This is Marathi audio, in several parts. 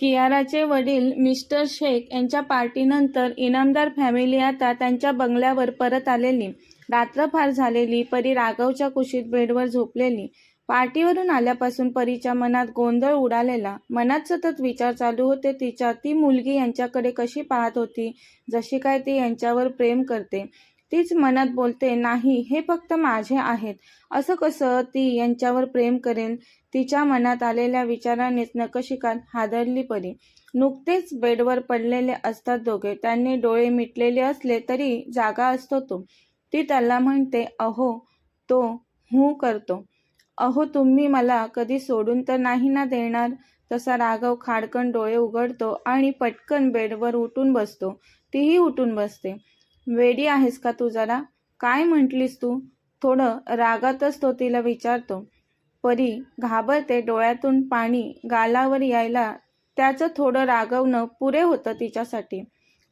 कियाराचे वडील मिस्टर शेख यांच्या पार्टीनंतर इनामदार फॅमिली आता त्यांच्या बंगल्यावर परत आलेली. रात्र फार झालेली. परी राघवच्या कुशीत बेडवर झोपलेली. पार्टीवरून आल्यापासून परीच्या मनात गोंधळ उडालेला. मनात सतत विचार चालू होते तिच्या. ती मुलगी यांच्याकडे कशी पाहत होती, जशी काय ती यांच्यावर प्रेम करते. तीच मनात बोलते, नाही, हे फक्त माझे आहेत. असं कसं ती यांच्यावर प्रेम करेल? तिच्या मनात आलेल्या विचारानेच नकशिकात हादरली परी. नुकतेच बेडवर पडलेले असतात दोघे. त्यांनी डोळे मिटलेले असले तरी जागा असतो तो. ती त्याला म्हणते, अहो. तो हूं करतो. अहो तुम्ही मला कधी सोडून तर नाही ना देणार? तसा राघव खाडकन डोळे उघडतो आणि पटकन बेडवर उठून बसतो. तीही उठून बसते. वेडी आहेस का तू जरा? काय म्हटलीस तू? थोडं रागातच तो तिला विचारतो. परी घाबरते. डोळ्यातून पाणी गालावर यायला त्याचं थोडं रागवणं पुरे होतं तिच्यासाठी.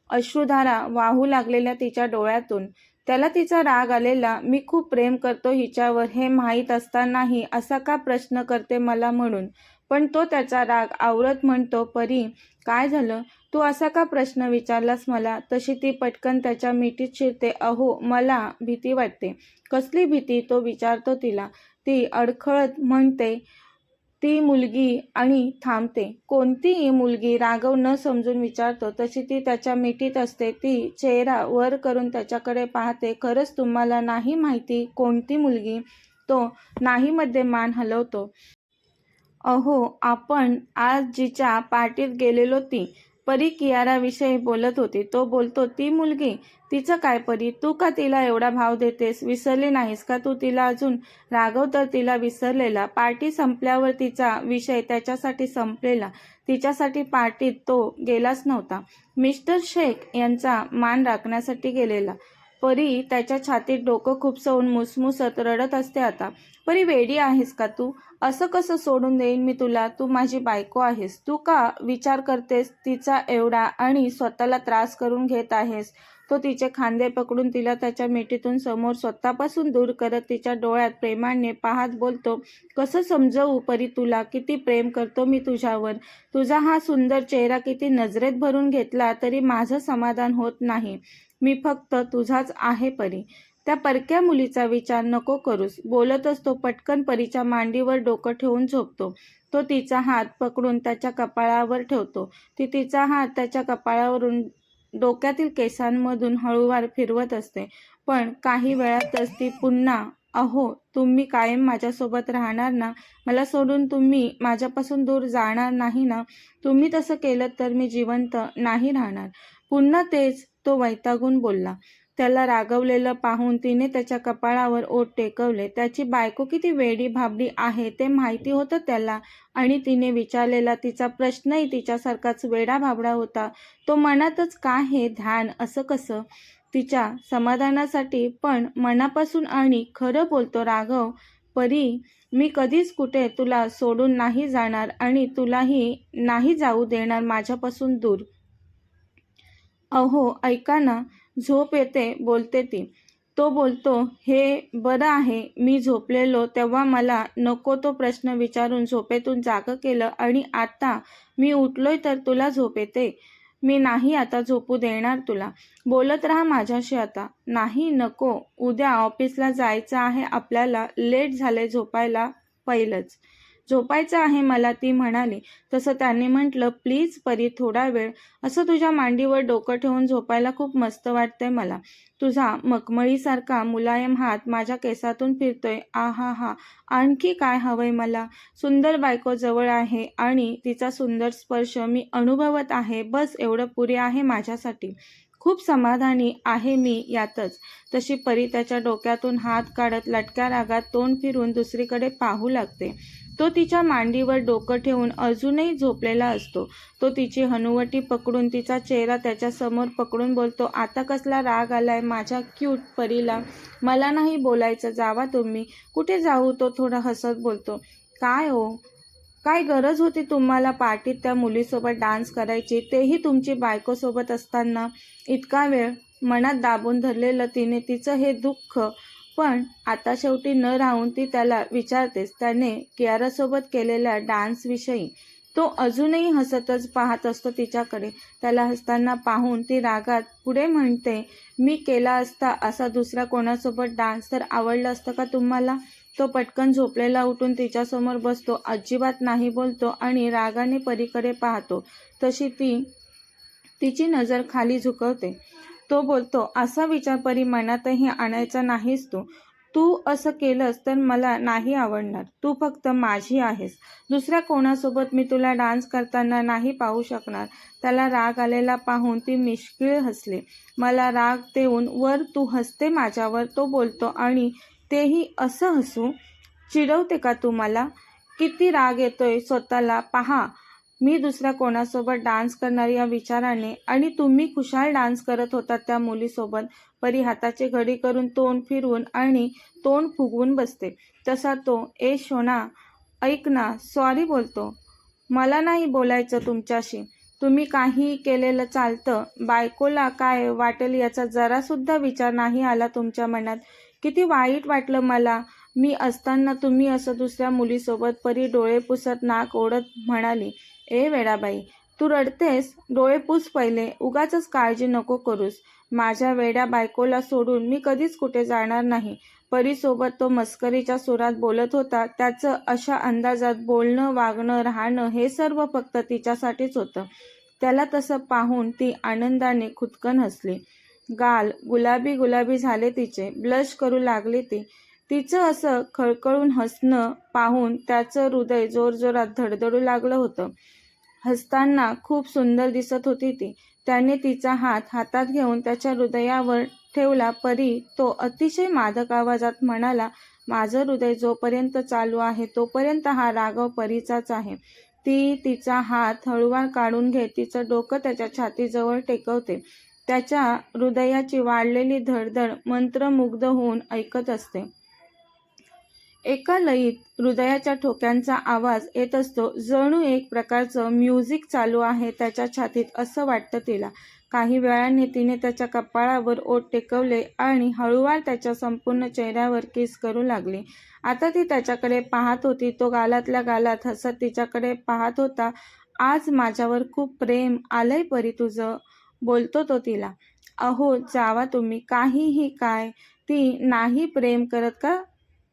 अश्रुधारा वाहू लागलेल्या तिच्या डोळ्यातून. त्याला तिचा राग आलेला. मी खूप प्रेम करतो हिच्यावर हे माहीत असतानाही असा का प्रश्न करते मला म्हणून. पण तो त्याचा राग आवरत म्हणतो, परी, काय झालं? तू असा का प्रश्न विचारलास मला? तशी ती पटकन त्याच्या मिठीत शिरते. अहो, मला भीती वाटते. कसली भीती? तो विचारतो तिला. ती अडखळत म्हणते, ती मुलगी आणि थांबते. कोणतीही मुलगी? राघव न समजून विचारतो. तशी ती त्याच्या मिठीत असते. ती चेहरा वर करून त्याच्याकडे पाहते. खरंच तुम्हाला नाही माहिती कोणती मुलगी? तो नाहीमध्ये मान हलवतो. अहो, आपण आज जिच्या पार्टीत गेलेलो ती. परी कियाराविषयी बोलत होती. तो बोलतो, ती मुलगी? तिचं काय परी? तू का तिला एवढा भाव देतेस? विसरली नाहीस का तू तिला अजून? रागव तर तिला विसरलेला. पार्टी संपल्यावर तिचा विषय त्याच्यासाठी संपलेला. तिच्यासाठी पार्टीत तो गेलाच नव्हता. मिस्टर शेख यांचा मान राखण्यासाठी गेलेला. परी त्याच्या छातीत डोकं खुपसवून मुसमुसत रडत असते आता. परी वेडी आहेस का तू? असं कसं सोडून देईन मी तुला? तू माझी बायको आहेस. तू का विचार करतेस तिचा एवढा आणि स्वतःला त्रास करून घेत आहेस? तो तिचे खांदे पकडून तिला त्याच्या मिठीतून समोर स्वतःपासून दूर करत तिच्या डोळ्यात प्रेमाने पाहत बोलतो, कसं समजवू परी तुला किती प्रेम करतो मी तुझ्यावर? तुझा हा सुंदर चेहरा किती नजरेत भरून घेतला तरी माझं समाधान होत नाही. मी फक्त तुझाच आहे परी. त्या परक्या मुलीचा विचार नको करूस. बोलतच तो पटकन परीच्या मांडीवर डोकं ठेवून झोपतो. तो तिचा हात पकडून त्याच्या कपाळावर ठेवतो. ती तिचा हात त्याच्या कपाळावरून डोक्यातील केसांमधून हळूवार फिरवत असते. पण काही वेळातच ती पुन्हा, अहो, तुम्ही कायम माझ्यासोबत राहणार ना? मला सोडून तुम्ही माझ्यापासून दूर जाणार नाही ना? तुम्ही तसं केलं तर मी जिवंत नाही राहणार. पुन्हा तेच तो वैतागून बोलला. त्याला रागवलेलं पाहून तिने त्याच्या कपाळावर ओठ टेकवले. त्याची बायको किती वेडी भाबडी आहे ते माहिती होतं त्याला आणि तिने विचारलेला तिचा प्रश्नही तिच्यासारखाच वेडा भाबडा होता. तो मनातच का हे ध्यान असं कसं? तिच्या समाधानासाठी पण मनापासून आणि खरं बोलतो राघव, परी, मी कधीच कुठे तुला सोडून नाही जाणार आणि तुलाही नाही जाऊ देणार माझ्यापासून दूर. अहो, ऐका ना. झोप येते बोलते ती. तो बोलतो, हे बरं आहे मी झोपलेलो तेव्हा मला नको तो प्रश्न विचारून झोपेतून जागं केलं आणि आता मी उठलोय तर तुला झोप येते? मी नाही आता झोपू देणार तुला. बोलत राहा माझ्याशी आता. नाही, नको. उद्या ऑफिसला जायचं आहे आपल्याला. लेट झाले झोपायला पहिलंच. झोपायचं आहे मला ती म्हणाली. तसं त्याने म्हटलं, प्लीज परी थोडा वेळ. असं तुझ्या मांडीवर डोकं ठेवून झोपायला खूप मस्त वाटतंय मला. तुझा मखमळीसारखा मुलायम हात माझ्या केसातून फिरतोय. आहाहा. आणखी काय हवंय मला? सुंदर बायको जवळ आहे आणि तिचा सुंदर स्पर्श मी अनुभवत आहे. बस एवढं पुरे आहे माझ्यासाठी. खूप समाधानी आहे मी यातच. तशी परी त्याच्या डोक्यातून हात काढत लटक्या रागात तोंड फिरून दुसरीकडे पाहू लागते. तो तिच्या मांडीवर डोकं ठेवून अजूनही झोपलेला असतो. तो तिची हनुवटी पकडून तिचा चेहरा त्याच्यासमोर पकडून बोलतो, आता कसला राग आलाय माझ्या क्यूट परीला? मला नाही बोलायचं. जावा तुम्ही. कुठे जाऊ? तो थोडा हसत बोलतो. काय हो? काय गरज होती तुम्हाला पार्टीत त्या मुलीसोबत डान्स करायची, तेही तुमची बायकोसोबत असताना? इतका वेळ मनात दाबून धरलेलं तिने तिचं हे दुःख पण आता शेवटी न राहून ती त्याला विचारतेच त्याने कियारासोबत केलेल्या डान्सविषयी. तो अजूनही हसतच पाहत असतो तिच्याकडे. त्याला हसताना पाहून ती रागात पुढे म्हणते मी केला असता असा दुसऱ्या कोणासोबत डान्स तर आवडलं असतं का तुम्हाला? तो पटकन झोपलेला उठून तिच्यासमोर बसतो अजिबात नाही बोलतो आणि रागाने परीकडे पाहतो. तशी ती तिची नजर खाली झुकवते. तो बोलतो असा विचार परिमाणातही मनातही आणायचा नाहीस तू. तू असं केलंस तर मला नाही आवडणार. तू फक्त माझी आहेस. दुसऱ्या कोणासोबत मी तुला डान्स करताना नाही पाहू शकणार. त्याला राग आलेला पाहून ती मिश्किळ हसले. मला राग देऊन वर तू हसते माझ्यावर तो बोलतो. आणि तेही असं हसू? चिडवते का तू मला? किती राग येतोय स्वतःला. पहा मी दुसऱ्या कोणासोबत डान्स करणार या विचाराने आणि तुम्ही खुशाल डान्स करत होता त्या मुलीसोबत परी हाताचे घडी करून तोंड फिरवून आणि तोंड फुगवून बसते. तसा तो ए शोना ऐक ना सॉरी बोलतो. मला नाही बोलायचं तुमच्याशी. तुम्ही काही केलेलं चालतं. बायकोला काय वाटेल याचा जरासुद्धा विचार नाही आला तुमच्या मनात. किती वाईट वाटलं मला. मी असताना तुम्ही असं दुसऱ्या मुलीसोबत परी डोळे पुसत नाक ओढत म्हणाली ए वेडाबाई तू रडतेस? डोळे पुस पहिले उगाच काळजी नको करूस. माझ्या वेड्या बायकोला सोडून मी कधीच कुठे जाणार नाही. परीसोबत तो मस्करीच्या सुरात बोलत होता. त्याचं अशा अंदाजात बोलणं वागणं राहणं हे सर्व फक्त तिच्यासाठीच होतं. त्याला तसं पाहून ती आनंदाने खुदकन हसली. गाल गुलाबी गुलाबी झाले तिचे. ब्लश करू लागली ती. तिचं असं खळखळून हसणं पाहून त्याचं हृदय जोरजोरात धडधडू लागलं होतं. हसताना खूप सुंदर दिसत होती ती. त्याने तिचा हात हातात घेऊन त्याच्या हृदयावर ठेवला परी तो अतिशय मादक आवाजात म्हणाला माझं हृदय जोपर्यंत चालू आहे तोपर्यंत हा राघव परीचाच आहे. ती तिचा हात हळूवार काढून घेत तिचं डोकं त्याच्या छातीजवळ टेकवते. त्याच्या हृदयाची वाढलेली धडधड मंत्रमुग्ध होऊन ऐकत असते. एका लयीत हृदयाच्या ठोक्यांचा आवाज येत असतो. जणू एक प्रकारचं म्युझिक चालू आहे त्याच्या छातीत असं वाटतं तिला. काही वेळाने तिने त्याच्या कपाळावर ओठ टेकवले आणि हळूवार त्याच्या संपूर्ण चेहऱ्यावर किस करू लागली. आता ती त्याच्याकडे पाहत होती. तो गालातल्या गालात हसत तिच्याकडे पाहत होता. आज माझ्यावर खूप प्रेम आलंय परी तुझं बोलतो तो तिला. अहो जावा तुम्ही. काहीही काय. ती नाही प्रेम करत का?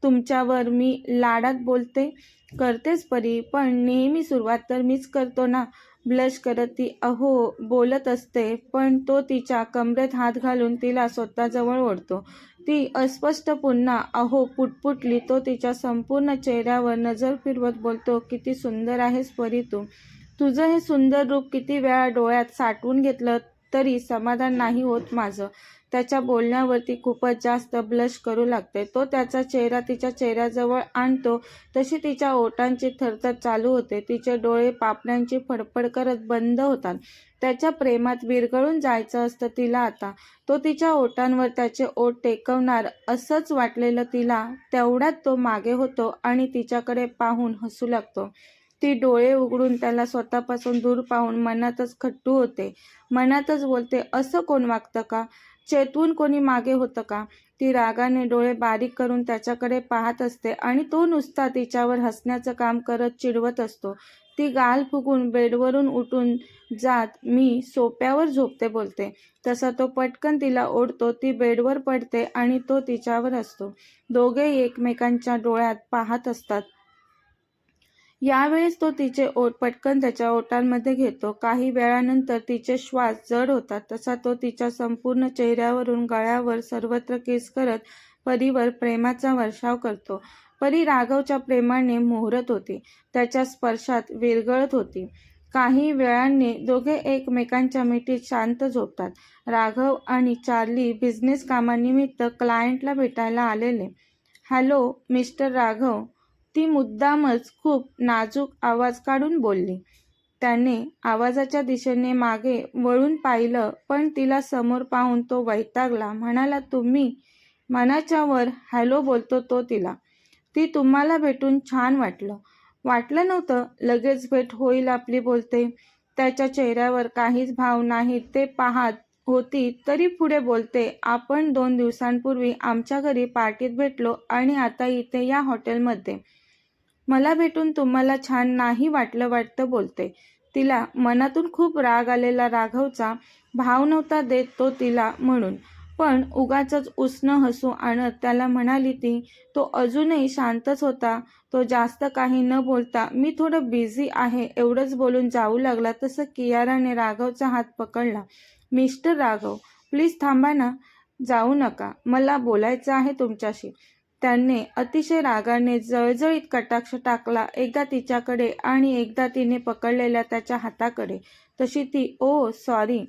तुमच्यावर मी लाडात बोलते. करतेच परी पण नेहमी सुरुवात तर मीच करतो ना. ब्लश करत ती अहो बोलत असते पण तो तिच्या कमरेत हात घालून तिला स्वतःजवळ ओढतो. ती अस्पष्ट पुन्हा अहो पुटपुटली तो तिच्या संपूर्ण चेहऱ्यावर नजर फिरवत बोलतो किती सुंदर आहेस परी तू. तुझं हे सुंदर रूप किती वेळा डोळ्यात साठवून घेतलं तरी समाधान नाही होत माझं. त्याच्या बोलण्यावरती खूपच जास्त ब्लश करू लागते. तो त्याचा चेहरा तिच्या चेहऱ्याजवळ आणतो. तशी तिच्या ओटांची थरथर चालू होते. तिचे डोळे पापण्यांची फडफड करत बंद होतात. त्याच्या प्रेमात विरघळून जायचं असतं तिला आता. तो तिच्या ओटांवर त्याचे ओठ टेकवणार असंच वाटलेलं तिला. तेवढ्यात तो मागे होतो आणि तिच्याकडे पाहून हसू लागतो. ती डोळे उघडून त्याला स्वतःपासून दूर पाहून मनातच खट्टू होते. मनातच बोलते असं कोण वागतं का? चेतवून कोणी मागे होतं का? ती रागाने डोळे बारीक करून त्याच्याकडे पाहत असते आणि तो नुसता तिच्यावर हसण्याचं काम करत चिडवत असतो. ती गाल फुगून बेडवरून उठून जात मी सोप्यावर झोपते बोलते. तसा तो पटकन तिला ओढतो ती बेडवर पडते आणि तो तिच्यावर असतो दोघे एकमेकांच्या डोळ्यात पाहत असतात. यावेळेस तो तिचे ओठ पटकन त्याच्या ओठांमध्ये घेतो. काही वेळानंतर तिचे श्वास जड होतात. तसा तो तिच्या संपूर्ण चेहऱ्यावरून गळ्यावर सर्वत्र केस करत परीवर प्रेमाचा वर्षाव करतो. परी राघवच्या प्रेमाने मोहरत होती. त्याच्या स्पर्शात विरगळत होती. काही वेळाने दोघे एकमेकांच्या मिठीत शांत झोपतात. राघव आणि चार्ली बिझनेस कामानिमित्त क्लायंटला भेटायला आलेले. Hello mister Raghav. ती मुद्दामच खूप नाजूक आवाज काढून बोलली. त्याने आवाजाच्या दिशेने मागे वळून पाहिलं पण तिला समोर पाहून तो वैतागला. म्हणाला तुम्ही मनाच्या वर हॅलो बोलतो तो तिला. ती तुम्हाला भेटून छान वाटलं. वाटलं नव्हतं लगेच भेट होईल आपली बोलते. त्याच्या चेहऱ्यावर काहीच भाव नाही. ते पाहत होती तरी पुढे बोलते आपण दोन दिवसांपूर्वी आमच्या घरी पार्टीत भेटलो आणि आता इथे या हॉटेलमध्ये. मला भेटून तुम्हाला छान नाही वाटलं वाटतं बोलते. तिला मनातून खूप राग आलेला राघवचा भाव नव्हता देत तो तिला म्हणून. पण उगाच उसणं हसू आणत त्याला म्हणाली ती तो अजूनही शांतच होता. तो जास्त काही न बोलता मी थोडं बिझी आहे. एवढंच बोलून जाऊ लागला तसं कियाराने राघवचा हात पकडला. मिस्टर राघव प्लीज थांबा ना. जाऊ नका. मला बोलायचं आहे तुमच्याशी. त्याने अतिशय रागाने जळजळीत कटाक्ष टाकला. एकदा तिच्याकडे आणि एकदा तिने पकडलेल्या त्याच्या हाताकडे. तशी ती ओ सॉरी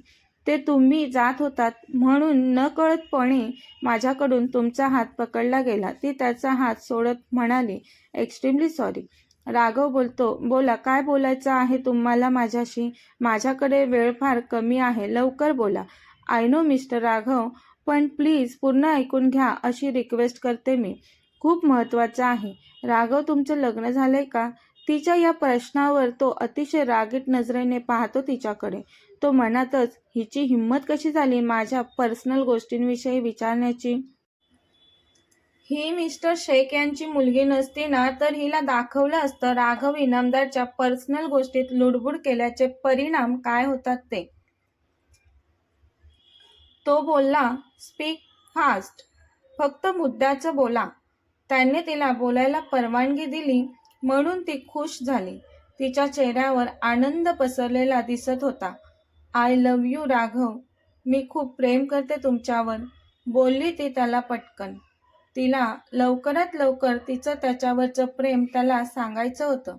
ते तुम्ही जात होतात म्हणून नकळतपणे माझ्याकडून तुमचा हात पकडला गेला. ती त्याचा हात सोडत म्हणाली एक्स्ट्रीमली सॉरी राघव बोलतो बोला काय बोलायचं आहे तुम्हाला माझ्याशी? माझ्याकडे वेळ फार कमी आहे. लवकर बोला. I know mister Raghav. पण प्लीज पूर्ण ऐकून घ्या अशी रिक्वेस्ट करते मी. खूप महत्त्वाचं आहे. राघव तुमचं लग्न झालंय का? तिच्या या प्रश्नावर तो अतिशय रागीट नजरेने पाहतो तिच्याकडे. तो मनातच हिची हिंमत कशी झाली माझ्या पर्सनल गोष्टींविषयी विचारण्याची? ही मिस्टर शेख यांची मुलगी नसती ना तर हिला दाखवलं असतं. राघव इनामदारच्या पर्सनल गोष्टीत लुडबुड केल्याचे परिणाम काय होतात ते? तो बोलला स्पीक फास्ट फक्त मुद्द्याचं बोला. त्याने तिला बोलायला परवानगी दिली म्हणून ती खुश झाली. तिच्या चेहऱ्यावर आनंद पसरलेला दिसत होता. I love you Raghav. मी खूप प्रेम करते तुमच्यावर. बोलली ती त्याला पटकन. तिला लवकरात लवकर तिचं त्याच्यावरचं प्रेम त्याला सांगायचं होतं.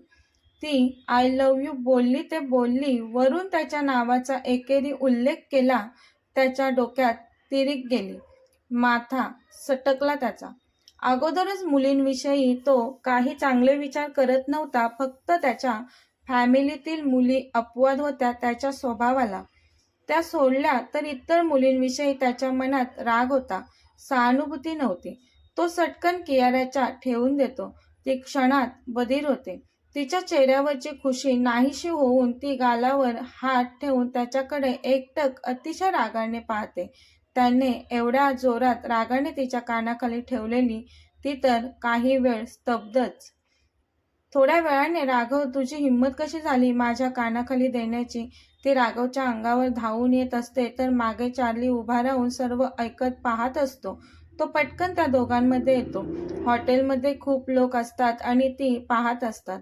ती आय लव्ह यू बोलली ते बोलली वरून त्याच्या नावाचा एकेरी उल्लेख केला त्याच्या डोक्यात तिरीक गेली. माथा सटकला त्याचा. अगोदरच मुलींविषयी तो काही चांगले विचार करत नव्हता फक्त त्याच्या फॅमिलीतील मुली अपवाद होत्या त्याच्या स्वभावाला. त्या सोडल्या तर इतर मुलींविषयी त्याच्या मनात राग होता सहानुभूती नव्हती. तो सटकन कियाऱ्याच्या ठेवून देतो. ती क्षणात बधीर होते. तिच्या चेहऱ्यावरची खुशी नाहीशी होऊन ती गालावर हात ठेवून त्याच्याकडे एकटक अतिशय रागाने पाहते. त्याने एवढ्या जोरात रागाने तिच्या कानाखाली ठेवलेली ती तर काही वेळ स्तब्धच. थोड्या वेळाने राघव तुझी हिंमत कशी झाली माझ्या कानाखाली देण्याची ती राघवच्या अंगावर धावून येत असते तर मागे चार्ली उभा राहून सर्व ऐकत पाहत असतो. तो पटकन त्या दोघांमध्ये येतो. हॉटेलमध्ये खूप लोक असतात आणि ती पाहत असतात.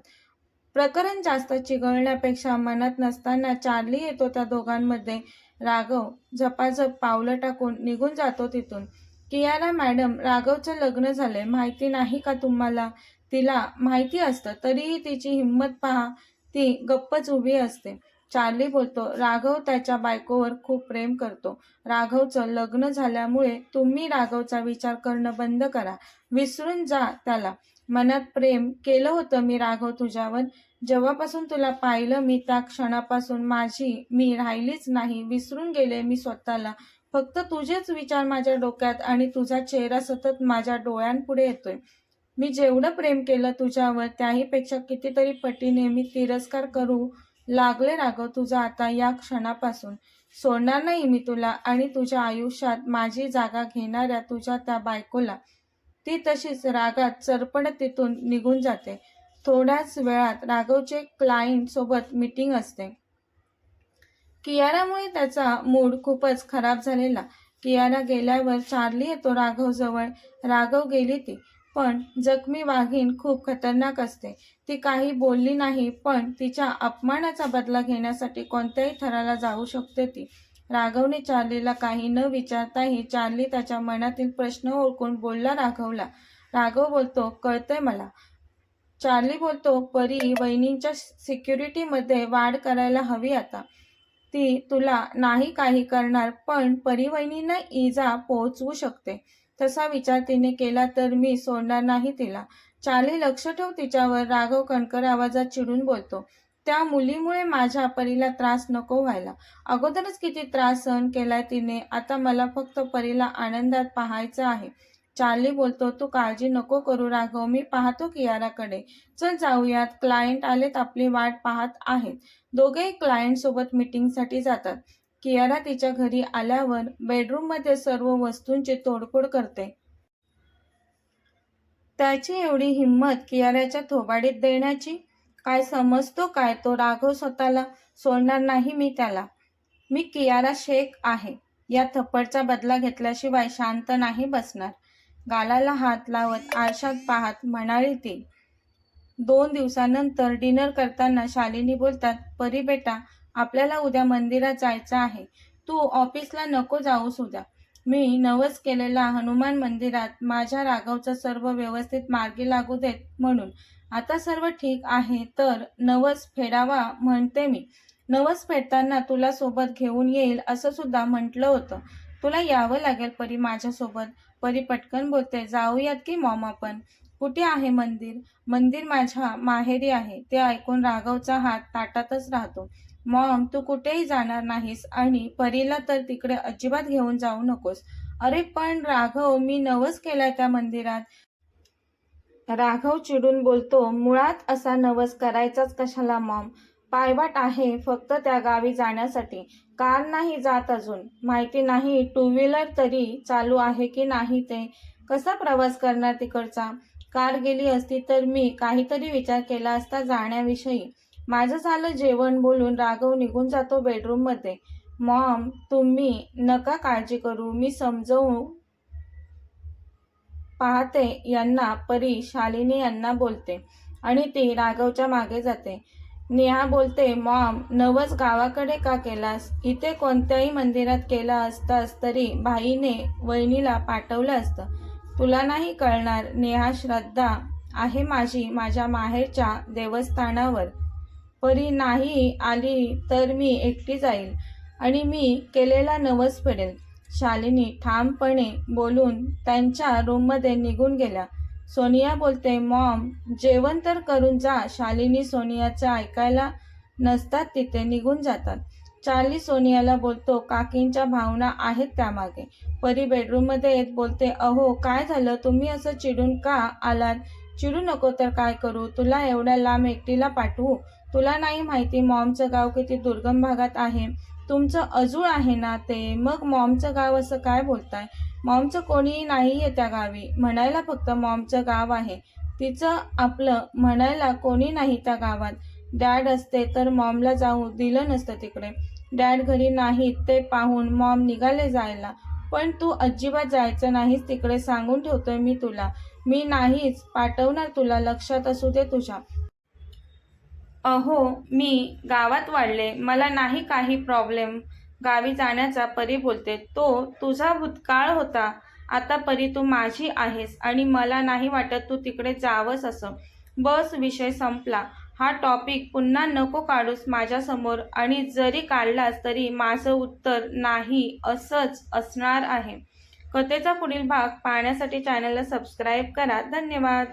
प्रकरण जास्त चिघळण्यापेक्षा मनात नसताना चार्ली येतो त्या दोघांमध्ये. राघव झपाझप पावलं टाकून निघून जातो तिथून. कियारा मॅडम राघवचं लग्न झालंय. माहिती नाही का तुम्हाला? तिला माहिती असतं तरीही तिची हिंमत पहा ती गप्पच उभी असते. चार्ली बोलतो. राघव त्याच्या बायकोवर खूप प्रेम करतो. राघवचं लग्न झाल्यामुळे तुम्ही राघवचा विचार करणं बंद करा. विसरून जा त्याला. मनात प्रेम केलं होतं मी राघव तुझ्यावर. जेव्हापासून तुला पाहिलं मी त्या क्षणापासून माझी मी राहिलीच नाही. विसरून गेले मी स्वतःला. फक्त तुझेच विचार माझ्या डोक्यात आणि तुझा चेहरा सतत माझ्या डोळ्यांपुढे येतोय. मी जेवढं प्रेम केलं तुझ्यावर त्याहीपेक्षा कितीतरी पटीने मी तिरस्कार करू लागले राघव तुझा आता या क्षणापासून सोडणार नाही मी तुला आणि तुझ्या आयुष्यात माझी जागा घेणाऱ्या तुझ्या त्या बायकोला. ती तशीच रागात चरपण तिथून निघून जाते. थोड्याच वेळात राघवचे क्लायंट सोबत मीटिंग असते. कियारामुळे त्याचा मूड खूपच खराब झालेला. कियारा गेल्यावर चार्ली येतो राघव जवळ राघव गेली ती. पण जखमी वाघीण खूप खतरनाक असते. ती काही बोलली नाही पण तिच्या अपमानाचा बदला घेण्यासाठी कोणत्याही थराला जाऊ शकते ती. राघवने चार्लीला काही न विचारताही चार्ली त्याच्या मनातील प्रश्न ओळखून बोलला राघवला. राघव बोलतो कळतंय मला. चार्ली बोलतो परी वहिनींच्या सिक्युरिटीमध्ये वाढ करायला हवी आता. ती तुला नाही काही करणार पण परी वहिनींना इजा पोहोचवू शकते. तसा विचार तिने केला तर मी सोडणार नाही तिला. चार्ली लक्ष ठेव तिच्यावर राघव कणकर आवाजात चिडून बोलतो. त्या मुलीमुळे माझ्या परीला त्रास नको व्हायला. अगोदरच किती त्रास सहन केलाय तिने आता मला फक्त परीला आनंदात पाहायचं आहे. चार्ली बोलतो तू काळजी नको करू राघव मी पाहतो कियाराकडे. चल जाऊयात क्लायंट आलेत आपली वाट पाहत आहेत. दोघेही क्लायंट सोबत मीटिंगसाठी जातात. कियारा तिच्या घरी आल्यावर बेडरूममध्ये सर्व वस्तूंची तोडफोड करते. त्याची एवढी हिंमत कियाराच्या थोबाडीत देण्याची? काय समजतो काय? तो राघव स्वतःला सोडणार नाही मी त्याला. मी कियारा शेख आहे. या थप्पडचा बदला घेतल्याशिवाय शांत नाही बसणार. गालाला हात लावत आरशात पाहत म्हणाली ती. दोन दिवसानंतर डिनर करताना शालिनी बोलतात परी बेटा आपल्याला उद्या मंदिरात जायचं आहे. तू ऑफिसला नको जाऊस उद्या मी नवस केलेला हनुमान मंदिरात माझ्या राघवचं सर्व व्यवस्थित मार्गी लागू देत म्हणून. आता सर्व ठीक आहे तर नवस फेडावा म्हणते मी. नवस फेडताना तुला सोबत घेऊन येईल असं सुद्धा म्हटलं होतं. तुला यावं लागेल परी माझ्यासोबत. परी पटकन बोलते जाऊयात की मॉम आपण? कुठे आहे मंदिर? मंदिर माझ्या माहेरी आहे. ते ऐकून राघवचा हात ताटातच राहतो. मॉम तू कुठेही जाणार नाहीस आणि परीला तर तिकडे अजिबात घेऊन जाऊ नकोस. अरे पण राघव मी नवस केलाय त्या मंदिरात. राघव चिडून बोलतो मुळात असा नवस करायचाच कशाला मॉम? पायवाट आहे फक्त त्या गावी जाण्यासाठी. कार नाही जात अजून. माहिती नाही टू व्हीलर तरी चालू आहे की नाही ते. कसा प्रवास करणार तिकडचा? कार गेली असती तर मी काहीतरी विचार केला असता जाण्याविषयी. माझं झालं जेवण बोलून राघव निघून जातो बेडरूममध्ये मॉम तुम्ही नका काळजी करू. मी समजवू पाहते. यांना परी शालिनी यांना बोलते आणि ती राघवच्या मागे जाते. नेहा बोलते मॉम नवस गावाकडे का केलास? इथे कोणत्याही मंदिरात केला असतास तरी भाईने वहिनीला पाठवलं असतं. तुला नाही कळणार नेहा श्रद्धा आहे माझी माझ्या माहेरच्या देवस्थानावर. परी नाही आली तर मी एकटी जाईल. आणि मी केलेला नवस पडेल शालिनी ठामपणे बोलून त्यांच्या रूममध्ये निघून गेल्या. सोनिया बोलते मॉम जेवण तर करून जा. शालिनी सोनियाचं ऐकायला नसतात तिथे निघून जातात. चार्ली सोनियाला बोलतो काकींच्या भावना आहेत त्यामागे. परी बेडरूममध्ये येत बोलते अहो काय झालं? तुम्ही असं चिडून का आलात? चिडू नको तर काय करू? तुला एवढ्या लांब एकटीला पाठवू? तुला नाही माहिती मॉमचं गाव किती दुर्गम भागात आहे. तुमचं अजूळ आहे ना ते. मग मॉमचं गाव असं काय बोलताय? मॉमचं कोणीही नाही आहे त्या गावी. म्हणायला फक्त मॉमचं गाव आहे. तिचं आपलं म्हणायला कोणी नाही त्या गावात. डॅड असते तर मॉमला जाऊ दिलं नसतं तिकडे. डॅड घरी नाहीत ते पाहून मॉम निघाले जायला. पण तू अजिबात जायचं नाहीस तिकडे सांगून ठेवतोय मी तुला. मी नाहीच. पाठवणार तुला. लक्षात असू दे तुझ्या. अहो मी गावात वाढले. मला नाही काही प्रॉब्लेम गावी जाण्याचा परी बोलते. तो तुझा भूतकाळ होता. आता परी तू माझी आहेस आणि मला नाही वाटत तू तिकडे जावंस असं. बस विषय संपला. हा टॉपिक पुन्हा नको काढूस माझ्यासमोर आणि जरी काढलास तरी माझं उत्तर नाही असंच असणार आहे. कथेचा पुढील भाग पाहण्यासाठी चॅनलला सबस्क्राईब करा. धन्यवाद.